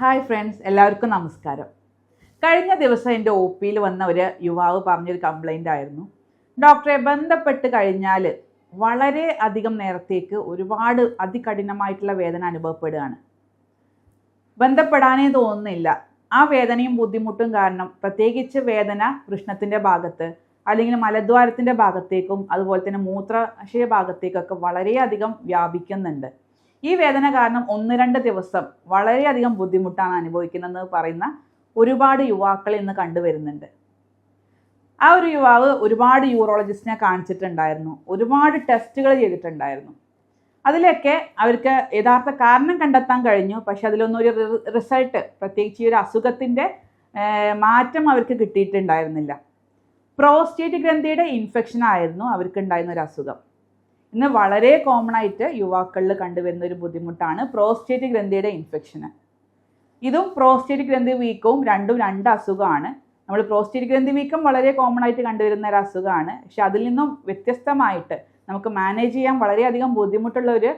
Hi friends എല്ലാവർക്കും നമസ്കാരം. കഴിഞ്ഞ ദിവസം എന്റെ ഒ പിയിൽ വന്ന ഒരു യുവാവ് പറഞ്ഞൊരു കംപ്ലൈന്റ് ആയിരുന്നു. ഡോക്ടറെ ബന്ധപ്പെട്ട് കഴിഞ്ഞാൽ വളരെ അധികം നേരത്തേക്ക് ഒരുപാട് അതികഠിനമായിട്ടുള്ള വേദന അനുഭവപ്പെടുകയാണ്. ബന്ധപ്പെടാനേ തോന്നുന്നില്ല. ആ വേദനയും ബുദ്ധിമുട്ടും കാരണം പ്രത്യേകിച്ച് വേദന കൃഷ്ണത്തിന്റെ ഭാഗത്ത് അല്ലെങ്കിൽ മലദ്വാരത്തിന്റെ ഭാഗത്തേക്കും അതുപോലെ തന്നെ മൂത്രാശയ ഭാഗത്തേക്കൊക്കെ വളരെയധികം വ്യാപിക്കുന്നുണ്ട്. ഈ വേദന കാരണം ഒന്ന് രണ്ട് ദിവസം വളരെയധികം ബുദ്ധിമുട്ടാണ് അനുഭവിക്കുന്നതെന്ന് പറയുന്ന ഒരുപാട് യുവാക്കൾ ഇന്ന് കണ്ടുവരുന്നുണ്ട്. ആ ഒരു യുവാവ് ഒരുപാട് യൂറോളജിസ്റ്റിനെ കാണിച്ചിട്ടുണ്ടായിരുന്നു. ഒരുപാട് ടെസ്റ്റുകൾ ചെയ്തിട്ടുണ്ടായിരുന്നു. അതിലൊക്കെ അവർക്ക് യഥാർത്ഥ കാരണം കണ്ടെത്താൻ കഴിഞ്ഞു. പക്ഷെ അതിലൊന്നും ഒരു റിസൾട്ട് പ്രത്യേകിച്ച് ഈ ഒരു അസുഖത്തിന്റെ മാറ്റം അവർക്ക് കിട്ടിയിട്ടുണ്ടായിരുന്നില്ല. പ്രോസ്റ്റേറ്റ് ഗ്രന്ഥിയുടെ ഇൻഫെക്ഷൻ ആയിരുന്നു അവർക്ക് ഉണ്ടായിരുന്ന ഒരു അസുഖം. ഇന്ന് വളരെ കോമൺ ആയിട്ട് യുവാക്കളിൽ കണ്ടുവരുന്ന ഒരു ബുദ്ധിമുട്ടാണ് പ്രോസ്റ്റേറ്റ് ഗ്രന്ഥിയുടെ ഇൻഫെക്ഷന് ഇതും പ്രോസ്റ്റേറ്റ് ഗ്രന്ഥി വീക്കവും രണ്ടും രണ്ട് അസുഖമാണ്. നമ്മൾ പ്രോസ്റ്റേറ്റ് ഗ്രന്ഥി വീക്കം വളരെ കോമൺ ആയിട്ട് കണ്ടുവരുന്ന ഒരു അസുഖമാണ്. പക്ഷെ അതിൽ നിന്നും വ്യത്യസ്തമായിട്ട് നമുക്ക് മാനേജ് ചെയ്യാൻ വളരെയധികം ബുദ്ധിമുട്ടുള്ള ഒരു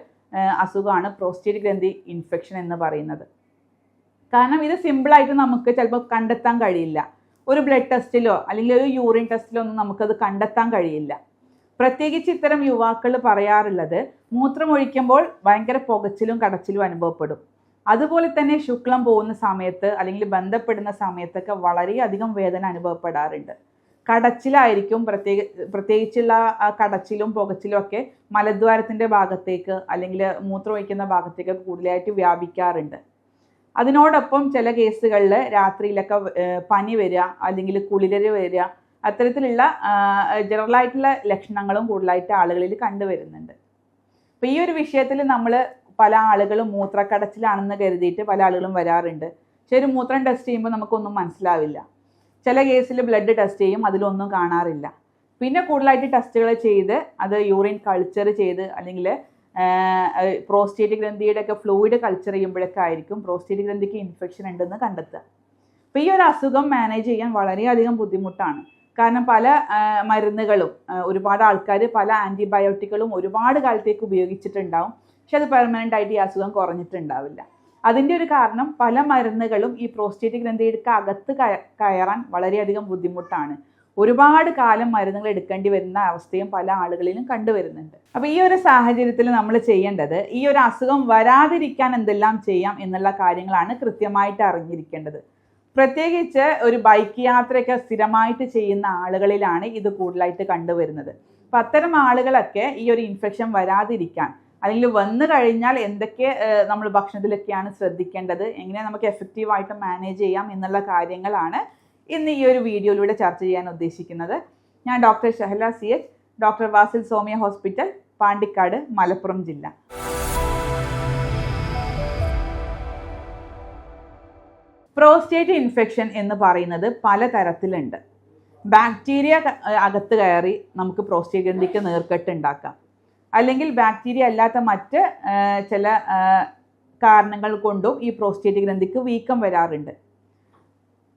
അസുഖമാണ് പ്രോസ്റ്റേറ്റ് ഗ്രന്ഥി ഇൻഫെക്ഷൻ എന്ന് പറയുന്നത്. കാരണം ഇത് സിമ്പിളായിട്ട് നമുക്ക് ചിലപ്പോൾ കണ്ടെത്താൻ കഴിയില്ല. ഒരു ബ്ലഡ് ടെസ്റ്റിലോ അല്ലെങ്കിൽ ഒരു യൂറിൻ ടെസ്റ്റിലോ ഒന്നും നമുക്കത് കണ്ടെത്താൻ കഴിയില്ല. പ്രത്യേകിച്ച് ഇത്തരം യുവാക്കൾ പറയാറുള്ളത് മൂത്രമൊഴിക്കുമ്പോൾ ഭയങ്കര പുകച്ചിലും കടച്ചിലും അനുഭവപ്പെടും. അതുപോലെ തന്നെ ശുക്ലം പോകുന്ന സമയത്ത് അല്ലെങ്കിൽ ബന്ധപ്പെടുന്ന സമയത്തൊക്കെ വളരെയധികം വേദന അനുഭവപ്പെടാറുണ്ട്. കടച്ചിലായിരിക്കും പ്രത്യേക പ്രത്യേകിച്ചുള്ള കടച്ചിലും പുകച്ചിലും ഒക്കെ മലദ്വാരത്തിന്റെ ഭാഗത്തേക്ക് അല്ലെങ്കിൽ മൂത്രമൊഴിക്കുന്ന ഭാഗത്തേക്ക് കൂടുതലായിട്ട് വ്യാപിക്കാറുണ്ട്. അതിനോടൊപ്പം ചില കേസുകളിൽ രാത്രിയിലൊക്കെ പനി വരിക അല്ലെങ്കിൽ കുളിരര് വരിക അത്തരത്തിലുള്ള ജനറൽ ആയിട്ടുള്ള ലക്ഷണങ്ങളും കൂടുതലായിട്ട് ആളുകളിൽ കണ്ടുവരുന്നുണ്ട്. അപ്പോൾ ഈ ഒരു വിഷയത്തിൽ നമ്മൾ പല ആളുകളും മൂത്രക്കടച്ചിലാണെന്ന് കരുതിയിട്ട് പല ആളുകളും വരാറുണ്ട്. ഒരു മൂത്രം ടെസ്റ്റ് ചെയ്യുമ്പോൾ നമുക്കൊന്നും മനസ്സിലാവില്ല. ചില കേസിൽ ബ്ലഡ് ടെസ്റ്റ് ചെയ്യും അതിലൊന്നും കാണാറില്ല. പിന്നെ കൂടുതലായിട്ട് ടെസ്റ്റുകൾ ചെയ്ത് അത് യൂറിൻ കൾച്ചർ ചെയ്ത് അല്ലെങ്കിൽ പ്രോസ്റ്റേറ്റ് ഗ്രന്ഥിയുടെ ഒക്കെ ഫ്ലൂയിഡ് കൾച്ചർ ചെയ്യുമ്പോഴൊക്കെ ആയിരിക്കും പ്രോസ്റ്റേറ്റ് ഗ്രന്ഥിക്ക് ഇൻഫെക്ഷൻ ഉണ്ടെന്ന് കണ്ടെത്തുക. അപ്പോൾ ഈ ഒരു അസുഖം മാനേജ് ചെയ്യാൻ വളരെയധികം ബുദ്ധിമുട്ടാണ്. കാരണം പല മരുന്നുകളും ഒരുപാട് ആൾക്കാർ പല ആന്റിബയോട്ടിക്കുകളും ഒരുപാട് കാലത്തേക്ക് ഉപയോഗിച്ചിട്ടുണ്ടാവും. പക്ഷെ അത് പെർമനന്റ് ആയിട്ട് ഈ അസുഖം കുറഞ്ഞിട്ടുണ്ടാവില്ല. അതിന്റെ ഒരു കാരണം പല മരുന്നുകളും ഈ പ്രോസ്റ്റേറ്റ് ഗ്രന്ഥിയുടെ അകത്ത് കയറാൻ വളരെയധികം ബുദ്ധിമുട്ടാണ്. ഒരുപാട് കാലം മരുന്നുകൾ എടുക്കേണ്ടി വരുന്ന അവസ്ഥയും പല ആളുകളിലും കണ്ടുവരുന്നുണ്ട്. അപ്പോൾ ഈ ഒരു സാഹചര്യത്തിൽ നമ്മൾ ചെയ്യേണ്ടത് ഈ ഒരു അസുഖം വരാതിരിക്കാൻ എന്തെല്ലാം ചെയ്യാം എന്നുള്ള കാര്യങ്ങളാണ് കൃത്യമായിട്ട് അറിഞ്ഞിരിക്കേണ്ടത്. പ്രത്യേകിച്ച് ഒരു ബൈക്ക് യാത്രയൊക്കെ സ്ഥിരമായിട്ട് ചെയ്യുന്ന ആളുകളിലാണ് ഇത് കൂടുതലായിട്ട് കണ്ടുവരുന്നത്. അപ്പം അത്തരം ആളുകളൊക്കെ ഈ ഒരു ഇൻഫെക്ഷൻ വരാതിരിക്കാൻ അല്ലെങ്കിൽ വന്നു കഴിഞ്ഞാൽ എന്തൊക്കെ നമ്മൾ ഭക്ഷണത്തിലൊക്കെയാണ് ശ്രദ്ധിക്കേണ്ടത് എങ്ങനെ നമുക്ക് എഫക്റ്റീവായിട്ട് മാനേജ് ചെയ്യാം എന്നുള്ള കാര്യങ്ങളാണ് ഇന്ന് ഈ ഒരു വീഡിയോയിലൂടെ ചർച്ച ചെയ്യാൻ ഉദ്ദേശിക്കുന്നത്. ഞാൻ doctor Shahala C H doctor Wasil Soumya hospital Pandikkad Malappuram ജില്ല. പ്രോസ്റ്റേറ്റ് ഇൻഫെക്ഷൻ എന്ന് പറയുന്നത് പല തരത്തിലുണ്ട് ബാക്ടീരിയ അകത്ത് കയറി നമുക്ക് പ്രോസ്റ്റേറ്റ് ഗ്രന്ഥിക്ക് നീർക്കെട്ട് ഉണ്ടാക്കാം. അല്ലെങ്കിൽ ബാക്ടീരിയ അല്ലാത്ത മറ്റ് ചില കാരണങ്ങൾ കൊണ്ടും ഈ പ്രോസ്റ്റേറ്റ് ഗ്രന്ഥിക്ക് വീക്കം വരാറുണ്ട്.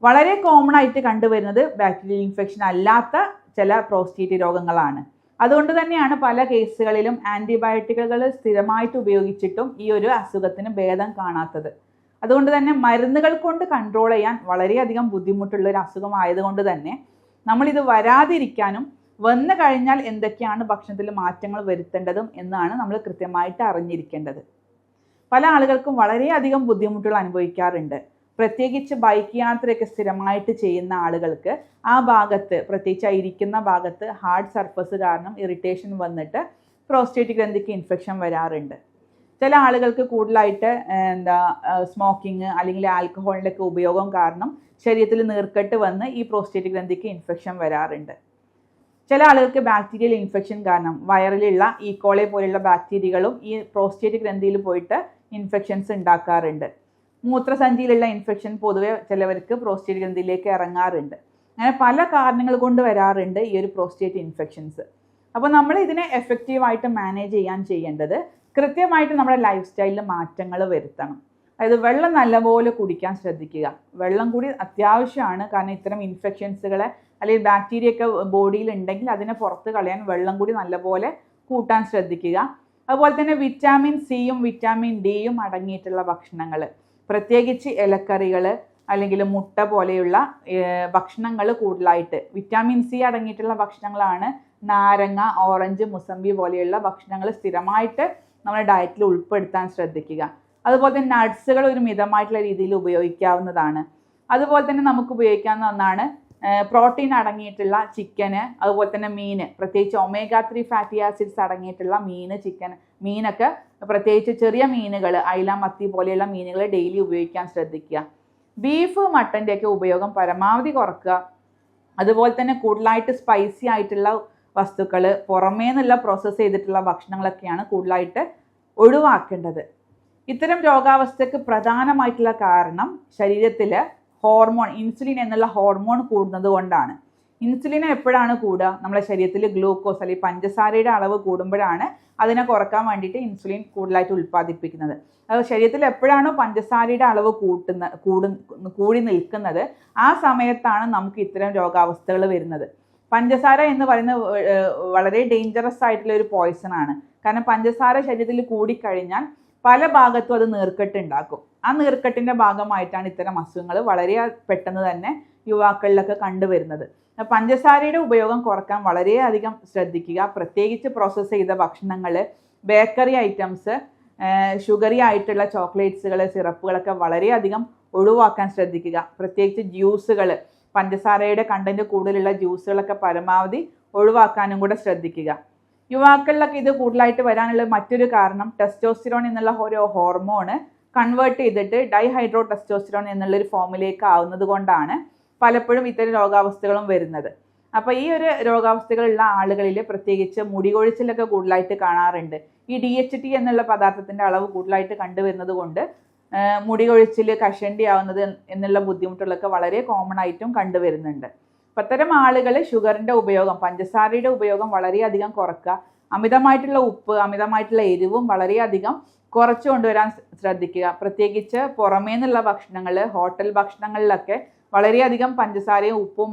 വളരെ കോമൺ ആയിട്ട് കണ്ടുവരുന്നത് ബാക്ടീരിയൽ ഇൻഫെക്ഷൻ അല്ലാത്ത ചില പ്രോസ്റ്റേറ്റ് രോഗങ്ങളാണ്. അതുകൊണ്ട് തന്നെയാണ് പല കേസുകളിലും ആന്റിബയോട്ടിക്കുകൾ സ്ഥിരമായിട്ട് ഉപയോഗിച്ചിട്ടും ഈ ഒരു അസുഖത്തിന് ഭേദം കാണാത്തത്. അതുകൊണ്ട് തന്നെ മരുന്നുകൾ കൊണ്ട് കൺട്രോൾ ചെയ്യാൻ വളരെയധികം ബുദ്ധിമുട്ടുള്ള ഒരു അസുഖമായതുകൊണ്ട് തന്നെ നമ്മളിത് വരാതിരിക്കാനും വന്നു കഴിഞ്ഞാൽ എന്തൊക്കെയാണ് ഭക്ഷണത്തിൽ മാറ്റങ്ങൾ വരുത്തേണ്ടതും എന്നാണ് നമ്മൾ കൃത്യമായിട്ട് അറിഞ്ഞിരിക്കേണ്ടത്. പല ആളുകൾക്കും വളരെയധികം ബുദ്ധിമുട്ടുകൾ അനുഭവിക്കാറുണ്ട്. പ്രത്യേകിച്ച് ബൈക്ക് യാത്രയൊക്കെ സ്ഥിരമായിട്ട് ചെയ്യുന്ന ആളുകൾക്ക് ആ ഭാഗത്ത് പ്രത്യേകിച്ച് ആ ഇരിക്കുന്ന ഭാഗത്ത് ഹാർഡ് സർഫസ് കാരണം ഇറിറ്റേഷൻ വന്നിട്ട് പ്രോസ്റ്റേറ്റ് ഗ്രന്ഥിക്ക് ഇൻഫെക്ഷൻ വരാറുണ്ട്. ചില ആളുകൾക്ക് കൂടുതലായിട്ട് എന്താ സ്മോക്കിംഗ് അല്ലെങ്കിൽ ആൽക്കഹോളിന്റെയൊക്കെ ഉപയോഗം കാരണം ശരീരത്തിൽ നീർക്കെട്ട് വന്ന് ഈ പ്രോസ്റ്റേറ്റ് ഗ്രന്ഥിക്ക് ഇൻഫെക്ഷൻ വരാറുണ്ട്. ചില ആളുകൾക്ക് ബാക്ടീരിയൽ ഇൻഫെക്ഷൻ കാരണം വയറിലുള്ള ഈക്കോളെ പോലെയുള്ള ബാക്ടീരിയകളും ഈ പ്രോസ്റ്റേറ്റ് ഗ്രന്ഥിയിൽ പോയിട്ട് ഇൻഫെക്ഷൻസ് ഉണ്ടാക്കാറുണ്ട്. മൂത്രസഞ്ചിയിലുള്ള ഇൻഫെക്ഷൻ പൊതുവെ ചിലവർക്ക് പ്രോസ്റ്റേറ്റ് ഗ്രന്ഥിയിലേക്ക് ഇറങ്ങാറുണ്ട്. അങ്ങനെ പല കാരണങ്ങൾ കൊണ്ട് വരാറുണ്ട് ഈ ഒരു പ്രോസ്റ്റേറ്റ് ഇൻഫെക്ഷൻസ് അപ്പോൾ നമ്മൾ ഇതിനെ എഫക്റ്റീവായിട്ട് മാനേജ് ചെയ്യാൻ ചെയ്യേണ്ടത് കൃത്യമായിട്ട് നമ്മുടെ ലൈഫ് സ്റ്റൈലിൽ മാറ്റങ്ങൾ വരുത്തണം. അതായത് വെള്ളം നല്ലപോലെ കുടിക്കാൻ ശ്രദ്ധിക്കുക. വെള്ളം കൂടി അത്യാവശ്യമാണ്. കാരണം ഇത്തരം ഇൻഫെക്ഷൻസുകളെ അല്ലെങ്കിൽ ബാക്ടീരിയ ഒക്കെ ബോഡിയിൽ ഉണ്ടെങ്കിൽ അതിനെ പുറത്ത് കളയാൻ വെള്ളം കൂടി നല്ലപോലെ കൂട്ടാൻ ശ്രദ്ധിക്കുക. അതുപോലെ തന്നെ വിറ്റാമിൻ സിയും വിറ്റാമിൻ ഡിയും അടങ്ങിയിട്ടുള്ള ഭക്ഷണങ്ങൾ. പ്രത്യേകിച്ച് ഇലക്കറികൾ അല്ലെങ്കിൽ മുട്ട പോലെയുള്ള ഭക്ഷണങ്ങൾ കൂടുതലായിട്ട്. വിറ്റാമിൻ സി അടങ്ങിയിട്ടുള്ള ഭക്ഷണങ്ങളാണ് നാരങ്ങ ഓറഞ്ച് മുസമ്പി പോലെയുള്ള ഭക്ഷണങ്ങൾ സ്ഥിരമായിട്ട് നമ്മുടെ ഡയറ്റിൽ ഉൾപ്പെടുത്താൻ ശ്രദ്ധിക്കുക. അതുപോലെ തന്നെ നട്ട്സുകൾ ഒരു മിതമായിട്ടുള്ള രീതിയിൽ ഉപയോഗിക്കാവുന്നതാണ്. അതുപോലെ തന്നെ നമുക്ക് ഉപയോഗിക്കാവുന്ന ഒന്നാണ് പ്രോട്ടീൻ അടങ്ങിയിട്ടുള്ള ചിക്കന് അതുപോലെ തന്നെ മീൻ. പ്രത്യേകിച്ച് ഒമേഗ ത്രീ ഫാറ്റി ആസിഡ്സ് അടങ്ങിയിട്ടുള്ള മീൻ ചിക്കൻ മീനൊക്കെ പ്രത്യേകിച്ച് ചെറിയ മീനുകൾ അയില മത്തി പോലെയുള്ള മീനുകൾ ഡെയിലി ഉപയോഗിക്കാൻ ശ്രദ്ധിക്കുക. ബീഫ് മട്ടന്റെയൊക്കെ ഉപയോഗം പരമാവധി കുറക്കുക. അതുപോലെ തന്നെ കൂടുതലായിട്ട് സ്പൈസി ആയിട്ടുള്ള വസ്തുക്കൾ പുറമേ നിന്നുള്ള പ്രോസസ്സ് ചെയ്തിട്ടുള്ള ഭക്ഷണങ്ങളൊക്കെയാണ് കൂടുതലായിട്ട് ഒഴിവാക്കേണ്ടത്. ഇത്തരം രോഗാവസ്ഥയ്ക്ക് പ്രധാനമായിട്ടുള്ള കാരണം ശരീരത്തിൽ ഹോർമോൺ ഇൻസുലിൻ എന്നുള്ള ഹോർമോൺ കൂടുന്നത് കൊണ്ടാണ്. ഇൻസുലിൻ എപ്പോഴാണ് കൂടുക? നമ്മുടെ ശരീരത്തിൽ ഗ്ലൂക്കോസ് അല്ലെങ്കിൽ പഞ്ചസാരയുടെ അളവ് കൂടുമ്പോഴാണ് അതിനെ കുറയ്ക്കാൻ വേണ്ടിയിട്ട് ഇൻസുലിൻ കൂടുതലായിട്ട് ഉൽപ്പാദിപ്പിക്കുന്നത്. അത് ശരീരത്തിൽ എപ്പോഴാണോ പഞ്ചസാരയുടെ അളവ് കൂട്ടുന്ന കൂടു കൂടി നിൽക്കുന്നത് ആ സമയത്താണ് നമുക്ക് ഇത്തരം രോഗാവസ്ഥകൾ വരുന്നത്. പഞ്ചസാര എന്ന് പറയുന്ന വളരെ ഡേഞ്ചറസ് ആയിട്ടുള്ള ഒരു പോയിസൺ ആണ്. കാരണം പഞ്ചസാര ശരീരത്തിൽ കൂടിക്കഴിഞ്ഞാൽ പല ഭാഗത്തും അത് നീർക്കെട്ട് ഉണ്ടാക്കും. ആ നീർക്കെട്ടിന്റെ ഭാഗമായിട്ടാണ് ഇത്തരം അസുഖങ്ങൾ വളരെ പെട്ടെന്ന് തന്നെ യുവാക്കളിലൊക്കെ കണ്ടുവരുന്നത്. പഞ്ചസാരയുടെ ഉപയോഗം കുറയ്ക്കാൻ വളരെയധികം ശ്രദ്ധിക്കുക. പ്രത്യേകിച്ച് പ്രോസസ്സ് ചെയ്ത ഭക്ഷണങ്ങൾ ബേക്കറി ഐറ്റംസ് ഷുഗറി ആയിട്ടുള്ള ചോക്ലേറ്റ്സുകൾ സിറപ്പുകളൊക്കെ വളരെയധികം ഒഴിവാക്കാൻ ശ്രദ്ധിക്കുക. പ്രത്യേകിച്ച് ജ്യൂസുകൾ പഞ്ചസാരയുടെ കണ്ടന്റ് കൂടുതലുള്ള ജ്യൂസുകളൊക്കെ പരമാവധി ഒഴിവാക്കാനും കൂടെ ശ്രദ്ധിക്കുക. യുവാക്കളിലൊക്കെ ഇത് കൂടുതലായിട്ട് വരാനുള്ള മറ്റൊരു കാരണം ടെസ്റ്റോസ്റ്റിറോൺ എന്നുള്ള ഒരു ഹോർമോണ് കൺവേർട്ട് ചെയ്തിട്ട് ഡൈഹൈഡ്രോ ടെസ്റ്റോസ്റ്റിറോൺ എന്നുള്ളൊരു ഫോമിലേക്ക് ആവുന്നത് കൊണ്ടാണ് പലപ്പോഴും ഇത്തരം രോഗാവസ്ഥകളും വരുന്നത്. അപ്പോൾ ഈ ഒരു രോഗാവസ്ഥകളുള്ള ആളുകളിൽ പ്രത്യേകിച്ച് മുടി കൊഴിച്ചിലൊക്കെ കൂടുതലായിട്ട് കാണാറുണ്ട്. ഈ ഡി എച്ച് ടി എന്നുള്ള പദാർത്ഥത്തിന്റെ അളവ് കൂടുതലായിട്ട് കണ്ടുവരുന്നത് കൊണ്ട് മുടി കൊഴിച്ചിൽ കഷണ്ടി ആവുന്നത് എന്നുള്ള ബുദ്ധിമുട്ടുകളൊക്കെ വളരെ കോമൺ ആയിട്ടും കണ്ടുവരുന്നുണ്ട്. അപ്പം അത്തരം ആളുകൾ ഷുഗറിന്റെ ഉപയോഗം പഞ്ചസാരയുടെ ഉപയോഗം വളരെയധികം കുറക്കുക അമിതമായിട്ടുള്ള ഉപ്പ് അമിതമായിട്ടുള്ള എരിവും വളരെയധികം കുറച്ചു കൊണ്ടുവരാൻ ശ്രദ്ധിക്കുക. പ്രത്യേകിച്ച് പുറമേ നിന്നുള്ള ഭക്ഷണങ്ങൾ ഹോട്ടൽ ഭക്ഷണങ്ങളിലൊക്കെ വളരെയധികം പഞ്ചസാരയും ഉപ്പും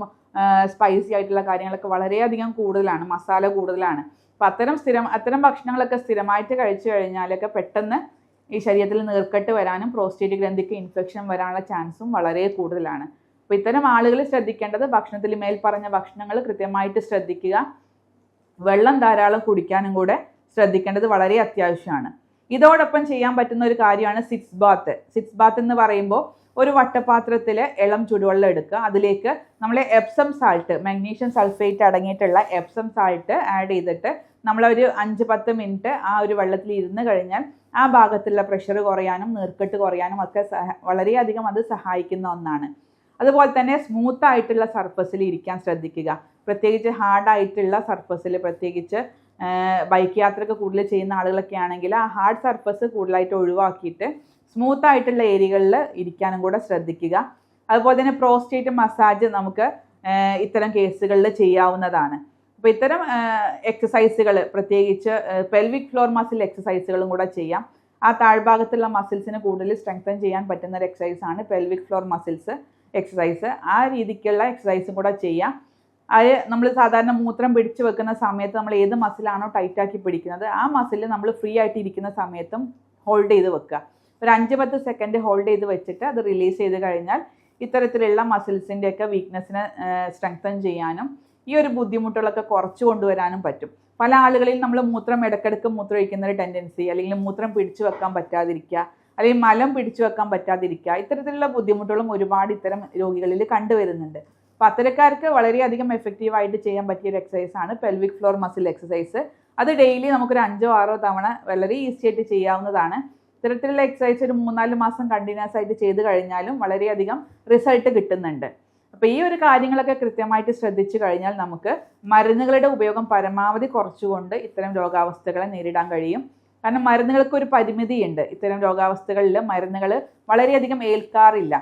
സ്പൈസി ആയിട്ടുള്ള കാര്യങ്ങളൊക്കെ വളരെയധികം കൂടുതലാണ് മസാല കൂടുതലാണ്. അപ്പം അത്തരം സ്ഥിരം അത്തരം ഭക്ഷണങ്ങളൊക്കെ സ്ഥിരമായിട്ട് കഴിച്ചു കഴിഞ്ഞാലൊക്കെ പെട്ടെന്ന് ഈ ശരീരത്തിൽ നീർക്കെട്ട് വരാനും പ്രോസ്റ്റേറ്റ് ഗ്രന്ഥിക്ക് ഇൻഫെക്ഷൻ വരാനുള്ള ചാൻസും വളരെ കൂടുതലാണ്. അപ്പോൾ ഇത്തരം ആളുകൾ ശ്രദ്ധിക്കേണ്ടത് ഭക്ഷണത്തിൽ മേൽ പറഞ്ഞ ഭക്ഷണങ്ങൾ കൃത്യമായിട്ട് ശ്രദ്ധിക്കുക. വെള്ളം ധാരാളം കുടിക്കാനും കൂടെ ശ്രദ്ധിക്കേണ്ടത് വളരെ അത്യാവശ്യമാണ്. ഇതോടൊപ്പം ചെയ്യാൻ പറ്റുന്ന ഒരു കാര്യമാണ് സിക്സ് ബാത്ത് സിക്സ് ബാത്ത് എന്ന് പറയുമ്പോൾ ഒരു വട്ടപാത്രത്തിൽ ഇളം ചുടുവെള്ളം എടുക്കുക. അതിലേക്ക് നമ്മൾ എപ്സം സാൾട്ട് മാഗ്നീഷ്യം സൾഫേറ്റ് അടങ്ങിയിട്ടുള്ള എപ്സം സാൾട്ട് ആഡ് ചെയ്തിട്ട് നമ്മളൊരു അഞ്ച് പത്ത് മിനിറ്റ് ആ ഒരു വെള്ളത്തിൽ ഇരുന്ന് കഴിഞ്ഞാൽ ആ ഭാഗത്തുള്ള പ്രഷർ കുറയാനും നീർക്കെട്ട് കുറയാനും ഒക്കെ സഹ വളരെയധികം അത് സഹായിക്കുന്ന ഒന്നാണ്. അതുപോലെ തന്നെ സ്മൂത്ത് ആയിട്ടുള്ള സർഫസിൽ ഇരിക്കാൻ ശ്രദ്ധിക്കുക. പ്രത്യേകിച്ച് ഹാർഡായിട്ടുള്ള സർഫസിൽ പ്രത്യേകിച്ച് ബൈക്ക് യാത്രയൊക്കെ കൂടുതൽ ചെയ്യുന്ന ആളുകളൊക്കെ ആണെങ്കിൽ ആ ഹാർഡ് സർഫസ് കൂടുതലായിട്ട് ഒഴിവാക്കിയിട്ട് സ്മൂത്ത് ആയിട്ടുള്ള ഏരിയകളിൽ ഇരിക്കാനും കൂടെ ശ്രദ്ധിക്കുക. അതുപോലെ തന്നെ പ്രോസ്റ്റേറ്റ് മസാജ് നമുക്ക് ഇത്തരം കേസുകളിൽ ചെയ്യാവുന്നതാണ്. അപ്പോൾ ഇത്തരം എക്സസൈസുകൾ പ്രത്യേകിച്ച് പെൽവിക് ഫ്ലോർ മസിൽ എക്സസൈസുകളും കൂടെ ചെയ്യാം. ആ താഴ്ഭാഗത്തുള്ള മസിൽസിന് കൂടുതൽ സ്ട്രെങ്തൻ ചെയ്യാൻ പറ്റുന്ന ഒരു എക്സസൈസ് ആണ് പെൽവിക് ഫ്ലോർ മസിൽസ് എക്സസൈസ് ആ രീതിക്കുള്ള എക്സസൈസും കൂടെ ചെയ്യാം. അത് നമ്മൾ സാധാരണ മൂത്രം പിടിച്ചു വെക്കുന്ന സമയത്ത് നമ്മൾ ഏത് മസിലാണോ ടൈറ്റാക്കി പിടിക്കുന്നത് ആ മസിൽ നമ്മൾ ഫ്രീ ആയിട്ട് ഇരിക്കുന്ന സമയത്തും ഹോൾഡ് ചെയ്ത് വെക്കുക. ഒരു അഞ്ച് പത്ത് സെക്കൻഡ് ഹോൾഡ് ചെയ്ത് വെച്ചിട്ട് അത് റിലീസ് ചെയ്ത് കഴിഞ്ഞാൽ ഇത്തരത്തിലുള്ള മസിൽസിന്റെയൊക്കെ വീക്ക്നെസ്സിനെ സ്ട്രെങ്തൻ ചെയ്യാനും ഈ ഒരു ബുദ്ധിമുട്ടുകളൊക്കെ കുറച്ച് കൊണ്ടുവരാനും പറ്റും. പല ആളുകളിൽ നമ്മൾ മൂത്രം ഇടയ്ക്കിടയ്ക്ക് മൂത്രം ഒഴിക്കുന്ന ഒരു ടെൻഡൻസി അല്ലെങ്കിൽ മൂത്രം പിടിച്ചു വെക്കാൻ പറ്റാതിരിക്കുക അല്ലെങ്കിൽ മലം പിടിച്ചു വെക്കാൻ പറ്റാതിരിക്കുക ഇത്തരത്തിലുള്ള ബുദ്ധിമുട്ടുകളും ഒരുപാട് ഇത്തരം രോഗികളിൽ കണ്ടുവരുന്നുണ്ട്. അപ്പോൾ അത്തരക്കാർക്ക് വളരെയധികം എഫക്റ്റീവായിട്ട് ചെയ്യാൻ പറ്റിയ ഒരു എക്സസൈസ് ആണ് പെൽവിക് ഫ്ലോർ മസിൽ എക്സസൈസ് അത് ഡെയിലി നമുക്കൊരു അഞ്ചോ ആറോ തവണ വളരെ ഈസി ആയിട്ട് ചെയ്യാവുന്നതാണ്. ഇത്തരത്തിലുള്ള എക്സസൈസ് ഒരു മൂന്നാൽ മാസം കണ്ടിന്യൂസ് ആയിട്ട് ചെയ്ത് കഴിഞ്ഞാലും വളരെയധികം റിസൾട്ട് കിട്ടുന്നുണ്ട്. അപ്പോൾ ഈ ഒരു കാര്യങ്ങളൊക്കെ കൃത്യമായിട്ട് ശ്രദ്ധിച്ചു കഴിഞ്ഞാൽ നമുക്ക് മരുന്നുകളുടെ ഉപയോഗം പരമാവധി കുറച്ചുകൊണ്ട് ഇത്തരം രോഗാവസ്ഥകളെ നേരിടാൻ കഴിയും. കാരണം മരുന്നുകൾക്ക് ഒരു പരിമിതിയുണ്ട്. ഇത്തരം രോഗാവസ്ഥകളിൽ മരുന്നുകൾ വളരെയധികം ഏൽക്കാറില്ല.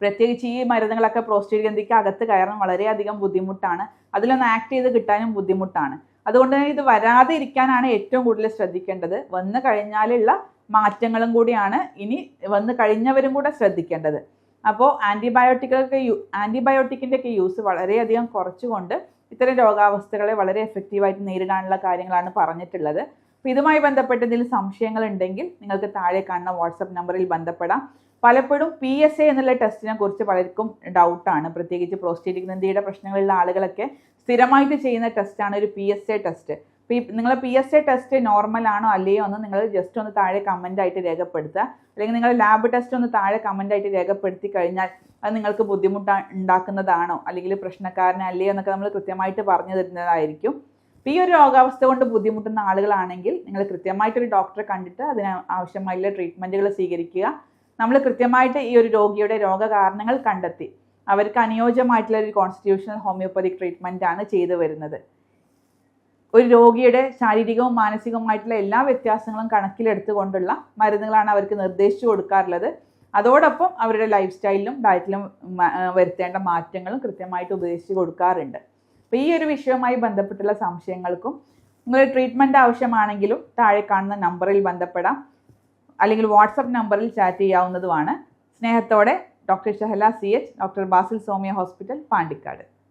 പ്രത്യേകിച്ച് ഈ മരുന്നുകളൊക്കെ പ്രോസ്റ്റേറ്റ് ഗ്രന്ഥിക്ക് അകത്ത് കയറാൻ വളരെയധികം ബുദ്ധിമുട്ടാണ്. അതിലൊന്ന് ആക്ട് ചെയ്ത് കിട്ടാനും ബുദ്ധിമുട്ടാണ്. അതുകൊണ്ട് തന്നെ ഇത് വരാതെ ഇരിക്കാനാണ് ഏറ്റവും കൂടുതൽ ശ്രദ്ധിക്കേണ്ടത്. വന്നു കഴിഞ്ഞാലുള്ള മാറ്റങ്ങളും കൂടിയാണ് ഇനി വന്നു കഴിഞ്ഞവരും കൂടെ ശ്രദ്ധിക്കേണ്ടത്. അപ്പോൾ ആന്റിബയോട്ടിക്കൊക്കെ യു ആന്റിബയോട്ടിക്കിന്റെയൊക്കെ യൂസ് വളരെയധികം കുറച്ചുകൊണ്ട് ഇത്തരം രോഗാവസ്ഥകളെ വളരെ എഫക്റ്റീവായിട്ട് നേരിടാനുള്ള കാര്യങ്ങളാണ് പറഞ്ഞിട്ടുള്ളത്. അപ്പോൾ ഇതുമായി ബന്ധപ്പെട്ട് എന്തെങ്കിലും സംശയങ്ങൾ ഉണ്ടെങ്കിൽ നിങ്ങൾക്ക് താഴെ കാണുന്ന വാട്സപ്പ് നമ്പറിൽ ബന്ധപ്പെടാം. പലപ്പോഴും പി എസ് എ എന്നുള്ള ടെസ്റ്റിനെ കുറിച്ച് പലർക്കും ഡൗട്ടാണ് പ്രത്യേകിച്ച് പ്രോസ്റ്റേറ്റിക് ഗ്രന്ഥിയുടെ പ്രശ്നങ്ങളുള്ള ആളുകളൊക്കെ സ്ഥിരമായിട്ട് ചെയ്യുന്ന ടെസ്റ്റാണ് ഒരു പി എസ് എ ടെസ്റ്റ് നിങ്ങൾ P S A test normal ആണോ അല്ലയോ എന്ന് നിങ്ങൾ ജസ്റ്റ് ഒന്ന് താഴെ കമന്റ് ആയിട്ട് രേഖപ്പെടുത്തുക. അല്ലെങ്കിൽ നിങ്ങൾ ലാബ് ടെസ്റ്റ് ഒന്ന് താഴെ കമന്റ് ആയിട്ട് രേഖപ്പെടുത്തി കഴിഞ്ഞാൽ അത് നിങ്ങൾക്ക് ബുദ്ധിമുട്ട് ഉണ്ടാക്കുന്നതാണോ? അല്ലെങ്കിൽ പ്രശ്നക്കാരനല്ലയോ എന്നൊക്കെ നമ്മൾ കൃത്യമായിട്ട് പറഞ്ഞു തരുന്നതായിരിക്കും. ഈ ഒരു രോഗാവസ്ഥ കൊണ്ട് ബുദ്ധിമുട്ടുന്ന ആളുകളാണെങ്കിൽ നിങ്ങൾ കൃത്യമായിട്ടൊരു ഡോക്ടറെ കണ്ടിട്ട് അതിന് ആവശ്യമായുള്ള ട്രീറ്റ്മെന്റുകൾ സ്വീകരിക്കുക. നമ്മൾ കൃത്യമായിട്ട് ഈ ഒരു രോഗിയുടെ രോഗകാരണങ്ങൾ കണ്ടെത്തി. അവർക്ക് അനുയോജ്യമായിട്ടുള്ള ഒരു കോൺസ്റ്റിറ്റ്യൂഷണൽ ഹോമിയോപ്പതി ട്രീറ്റ്മെന്റാണ് ചെയ്തു വരുന്നത്. ഒരു രോഗിയുടെ ശാരീരികവും മാനസികവുമായിട്ടുള്ള എല്ലാ വ്യത്യാസങ്ങളും കണക്കിലെടുത്തുകൊണ്ടുള്ള മരുന്നുകളാണ് അവർക്ക് നിർദ്ദേശിച്ചു കൊടുക്കാറുള്ളത്. അതോടൊപ്പം അവരുടെ ലൈഫ് സ്റ്റൈലിലും ഡയറ്റിലും വരുത്തേണ്ട മാറ്റങ്ങളും കൃത്യമായിട്ട് ഉപദേശിച്ച് കൊടുക്കാറുണ്ട്. അപ്പോൾ ഈ ഒരു വിഷയവുമായി ബന്ധപ്പെട്ടുള്ള സംശയങ്ങൾക്കും നിങ്ങൾ ട്രീറ്റ്മെന്റ് ആവശ്യമാണെങ്കിലും താഴെ കാണുന്ന നമ്പറിൽ ബന്ധപ്പെടാം. അല്ലെങ്കിൽ വാട്സപ്പ് നമ്പറിൽ ചാറ്റ് ചെയ്യാവുന്നതുമാണ്. സ്നേഹത്തോടെ doctor Shahala C H doctor Basil Somiya hospital Pandikkad.